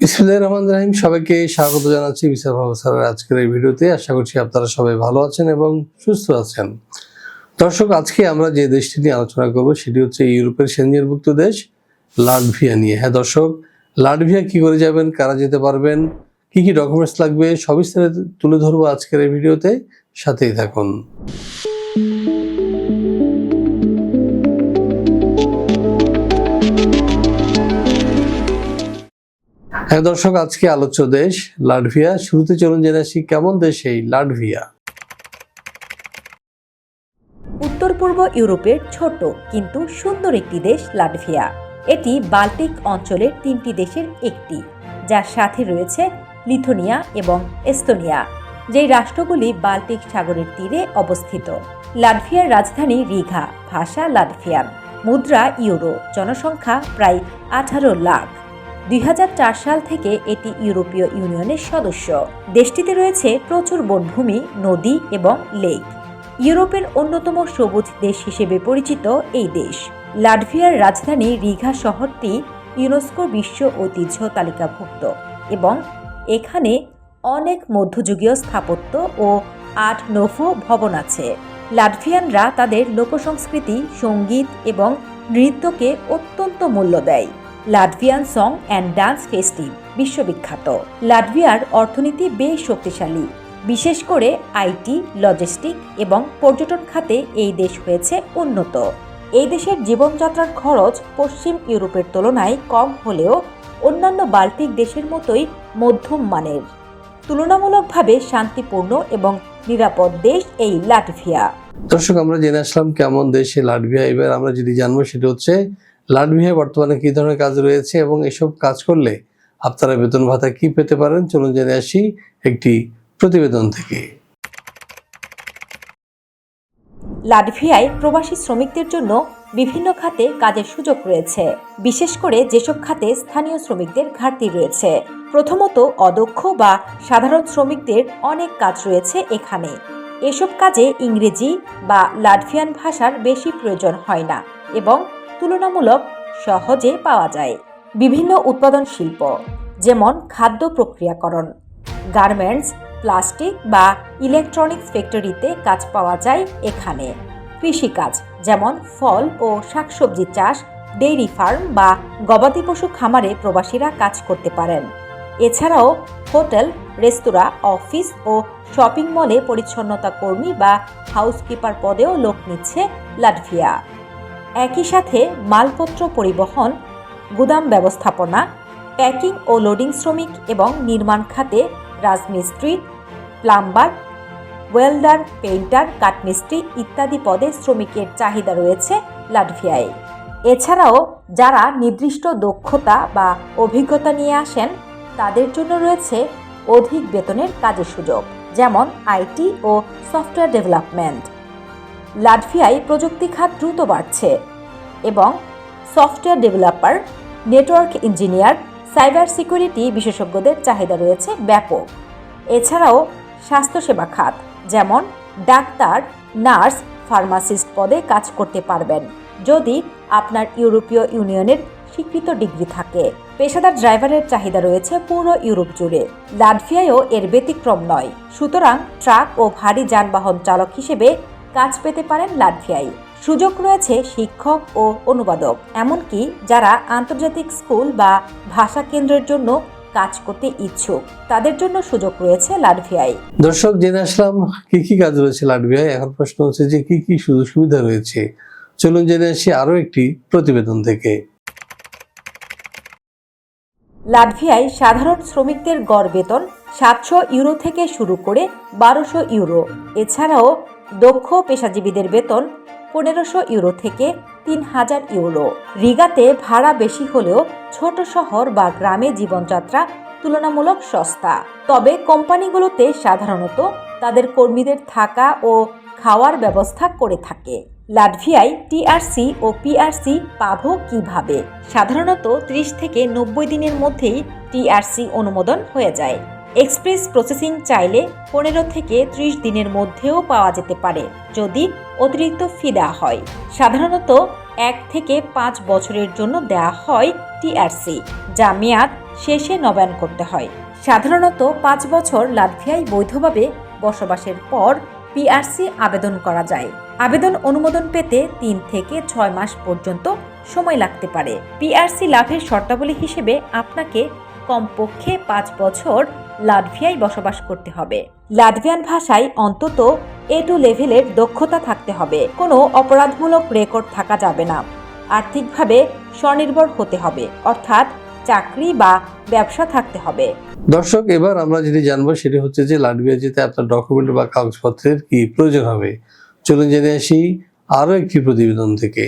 বিসমুল্লাহ রহমান রাহিম, সবাইকে স্বাগত জানাচ্ছি বিচার প্রফেসরের আজকের এই ভিডিওতে। আশা করছি আপনারা সবাই ভালো আছেন এবং সুস্থ আছেন। দর্শক, আজকে আমরা যে দেশটি নিয়ে আলোচনা করব সেটি হচ্ছে ইউরোপের সেঞ্জেরভুক্ত দেশ, লাটভিয়া নিয়ে। হ্যাঁ দর্শক, লাটভিয়া কি করে যাবেন, কারা যেতে পারবেন, কি কি ডকুমেন্টস লাগবে, সবিস্তারে তুলে ধরবো আজকের এই ভিডিওতে। সাথেই থাকুন। হ্যাঁ দর্শক, আজকে আলোচ্য দেশ, লাটভিয়া। শুরুতে চলুন জেনে আসি কেমন দেশ এই লাটভিয়া। উত্তর পূর্ব ইউরোপের ছোট কিন্তু সুন্দর একটি দেশ লাটভিয়া। এটি বাল্টিক অঞ্চলের তিনটি দেশের একটি, যার সাথে রয়েছে লিথুনিয়া এবং এস্তোনিয়া, যেই রাষ্ট্রগুলি বাল্টিক সাগরের তীরে অবস্থিত। লাটভিয়ার রাজধানী রিঘা, ভাষা লাটভিয়ান। মুদ্রা ইউরো, জনসংখ্যা প্রায় আঠারো লাখ। দুই হাজার চার সাল থেকে এটি ইউরোপীয় ইউনিয়নের সদস্য। দেশটিতে রয়েছে প্রচুর বনভূমি, নদী এবং লেক। ইউরোপের অন্যতম সবুজ দেশ হিসেবে পরিচিত এই দেশ। লাটভিয়ার রাজধানী রিঘা শহরটি ইউনেস্কো বিশ্ব ঐতিহ্য তালিকাভুক্ত এবং এখানে অনেক মধ্যযুগীয় স্থাপত্য ও আট নোভো ভবন আছে। লাটভিয়ানরা তাদের লোকসংস্কৃতি, সংগীত এবং নৃত্যকে অত্যন্ত মূল্য দেয়। Latvian song and dance festive বিশ্ববিখ্যাত। লাটভিয়ার অর্থনীতি বেশ শক্তিশালী। বিশেষ করে আইটি, লজিস্টিক এবং পর্যটন খাতে এই দেশ হয়েছে উন্নত। এই দেশের জীবনযাত্রার খরচ পশ্চিম ইউরোপের তুলনায় কম হলেও অন্যান্য বাল্টিক দেশের মতোই মধ্যম মানের। তুলনামূলকভাবে শান্তিপূর্ণ এবং নিরাপদ দেশ এই লাটভিয়া। দর্শক, আমরা জেনে আসলাম কেমন দেশে লাটভিয়া। এবার আমরা যদি জানব, সেটা হচ্ছে লাটভিয়ায় বর্তমানে কি ধরনের কাজ রয়েছে এবং এসব কাজ করলে আপনারা বেতন ভাতা কি পেতে পারেন? চলুন জেনে আসি একটি প্রতিবেদন থেকে। লাটভিয়ায় প্রবাসী শ্রমিকদের জন্য বিভিন্ন খাতে কাজের সুযোগ রয়েছে। বিশেষ করে যেসব খাতে স্থানীয় শ্রমিকদের ঘাটতি রয়েছে। প্রথমত অদক্ষ বা সাধারণ শ্রমিকদের অনেক কাজ রয়েছে এখানে। এসব কাজে ইংরেজি বা লাটভিয়ান ভাষার বেশি প্রয়োজন হয় না এবং তুলনামূলক সহজে পাওয়া যায়। বিভিন্ন উৎপাদন শিল্প, যেমন খাদ্য প্রক্রিয়াকরণ, গার্মেন্টস, প্লাস্টিক বা ইলেকট্রনিক্স ফ্যাক্টরিতে কাজ পাওয়া যায় এখানে। কৃষিকাজ, যেমন ফল ও শাকসবজি চাষ, ডেইরি ফার্ম বা গবাদি পশু খামারে প্রবাসীরা কাজ করতে পারেন। এছাড়াও হোটেল, রেস্তোরাঁ, অফিস ও শপিং মলে পরিচ্ছন্নতা কর্মী বা হাউসকিপার পদেও লোক নিচ্ছে লাটভিয়া। একই সাথে মালপত্র পরিবহন, গুদাম ব্যবস্থাপনা, প্যাকিং ও লোডিং শ্রমিক এবং নির্মাণ খাতে রাজমিস্ত্রি, প্লাম্বার, ওয়েল্ডার, পেইন্টার, কাঠমিস্ত্রি ইত্যাদি পদে শ্রমিকের চাহিদা রয়েছে লাটভিয়ায়। এছাড়াও যারা নির্দিষ্ট দক্ষতা বা অভিজ্ঞতা নিয়ে আসেন, তাদের জন্য রয়েছে অধিক বেতনের কাজের সুযোগ, যেমন আইটি ও সফটওয়্যার ডেভেলপমেন্ট। লাটভিয়ায় প্রযুক্তি খাত দ্রুত বাড়ছে এবং software developer, network engineer, cyber security বিশেষজ্ঞদের চাহিদা রয়েছে ব্যাপক। এছাড়াও স্বাস্থ্যসেবা খাত, যেমন ডাক্তার, নার্স, ফার্মাসিস্ট পদে কাজ করতে পারবেন যদি আপনার ইউরোপীয় ইউনিয়নের স্বীকৃত ডিগ্রি থাকে। পেশাদার ড্রাইভারের চাহিদা রয়েছে পুরো ইউরোপ জুড়ে। লাটভিয়ায়ও এর ব্যতিক্রম নয়। সুতরাং ট্রাক ও ভারী যানবাহন চালক হিসেবে কাজ পেতে পারেন লাটভিয়ায়। সুযোগ রয়েছে শিক্ষক ও অনুবাদক এমনকি যারা আন্তর্জাতিক স্কুল বা ভাষা কেন্দ্রের জন্য কাজ করতে ইচ্ছুক তাদের জন্য সুযোগ রয়েছে লাটভিয়ায়। দর্শক জেনে আসলাম কি কি কাজ রয়েছে লাটভিয়ায়। এখন প্রশ্ন হচ্ছে যে কি কি সুযোগ সুবিধা রয়েছে? চলুন জেনে আসি আরও একটি প্রতিবেদন থেকে। লাটভিয়ায় সাধারণ শ্রমিকদের গড় বেতন সাতশো ইউরো থেকে শুরু করে বারোশো ইউরো। এছাড়াও দক্ষ পেশাজীবীদের বেতন পনেরোশো ইউরো থেকে তিন হাজার ইউরো। রিগাতে ভাড়া বেশি হলেও ছোট শহর বা গ্রামে জীবনযাত্রা তুলনামূলক সস্তা। তবে কোম্পানিগুলোতে সাধারণত তাদের কর্মীদের থাকা ও খাওয়ার ব্যবস্থা করে থাকে। লাটভিয়ায় টিআরসি ও পিআরসি পাব কীভাবে? সাধারণত ত্রিশ থেকে নব্বই দিনের মধ্যেই টিআরসি অনুমোদন হয়ে যায়। এক্সপ্রেস প্রসেসিং চাইলে পনেরো থেকে ত্রিশ দিনের মধ্যেও পাওয়া যেতে পারে যদি অতিরিক্ত ফি দেওয়া হয়। সাধারণত এক থেকে পাঁচ বছরের জন্য দেওয়া হয় টিআরসি যা মেয়াদ শেষে নবায়ন করতে হয়। সাধারণত পাঁচ বছর লাটভিয়ায় বৈধভাবে বসবাসের পর পিআরসি আবেদন করা যায়। আবেদন অনুমোদন পেতে তিন থেকে ছয় মাস পর্যন্ত সময় লাগতে পারে। পিআরসি লাভের শর্তাবলী হিসেবে আপনাকে কমপক্ষে পাঁচ বছর লাটভিয়ায় বসবাস করতে হবে। লাটভিয়ান ভাষায় অন্তত এ টু লেভেলের দক্ষতা থাকতে হবে। কোনো অপরাধমূলক রেকর্ড থাকা যাবে না। আর্থিকভাবে স্বনির্ভর হতে হবে। অর্থাৎ চাকরি বা ব্যবসা থাকতে হবে। দর্শক এবার আমরা যেটি জানব সেটি হচ্ছে যে লাটভিয়া যেতে আপনার ডকুমেন্ট বা কাগজপত্রের কি প্রয়োজন হবে। চলুন জেনে আসি আরও একটি প্রতিবেদন থেকে।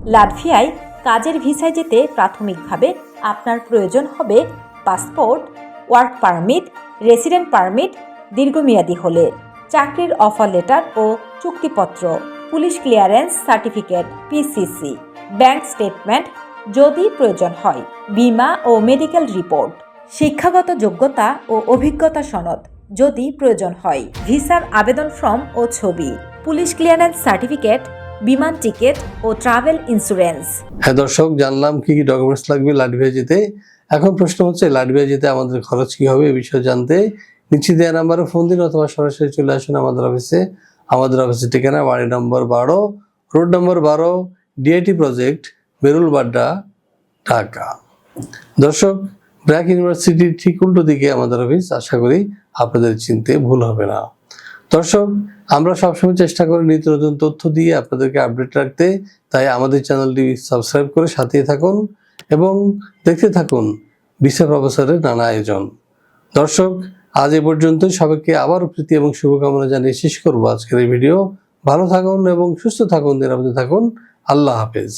লাটভিয়ায় কাজের ভিসায় যেতে প্রাথমিকভাবে আপনার প্রয়োজন হবে passport, work permit, resident permit, দীর্ঘমেয়াদী হলে, চাকরির অফার লেটার ও চুক্তিপত্র, police clearance certificate PCC bank statement যদি প্রয়োজন হয়, বীমা ও মেডিকেল রিপোর্ট, শিক্ষাগত যোগ্যতা ও অভিজ্ঞতা সনদ যদি প্রয়োজন হয়, ভিসার আবেদন ফর্ম ও ছবি, পুলিশ ক্লিয়ারেন্স সার্টিফিকেট বিমান টিকিট ও ট্রাভেল ইন্স্যুরেন্স। হ্যাঁ দর্শক, জানলাম কি কি ডকুমেন্টস লাগবে লাটভিয়া যেতে এখন প্রশ্ন হচ্ছে লাটভিয়া যেতে আমাদের খরচ কি হবে এ বিষয়ে জানতে। নিচে দেওয়া নাম্বারে ফোন দিন অথবা সরাসরি চলে আসুন আমাদের অফিসে। আমাদের অফিসের ঠিকানা, বাড়ি নম্বর বারো, রোড নম্বর বারো, ডিআইটি প্রজেক্ট বেরুল বাড্ডা ঢাকা। দর্শক, ব্র্যাক ইউনিভার্সিটির ঠিক উল্টো দিকে আমাদের অফিস। আশা করি আপনাদের চিনতে ভুল হবে না। দর্শক আমরা সবসময় চেষ্টা করি নিত্য নতুন তথ্য দিয়ে আপনাদেরকে আপডেট রাখতে। তাই আমাদের চ্যানেলটি সাবস্ক্রাইব করে সাথে থাকুন এবং দেখতে থাকুন বিচার অবসরের নানা আয়োজন। দর্শক, আজ এ পর্যন্ত সবাইকে আবার প্রীতি এবং শুভকামনা জানিয়ে শেষ করব আজকের এই ভিডিও। ভালো থাকুন এবং সুস্থ থাকুন, নিরাপদে থাকুন। আল্লাহ হাফেজ।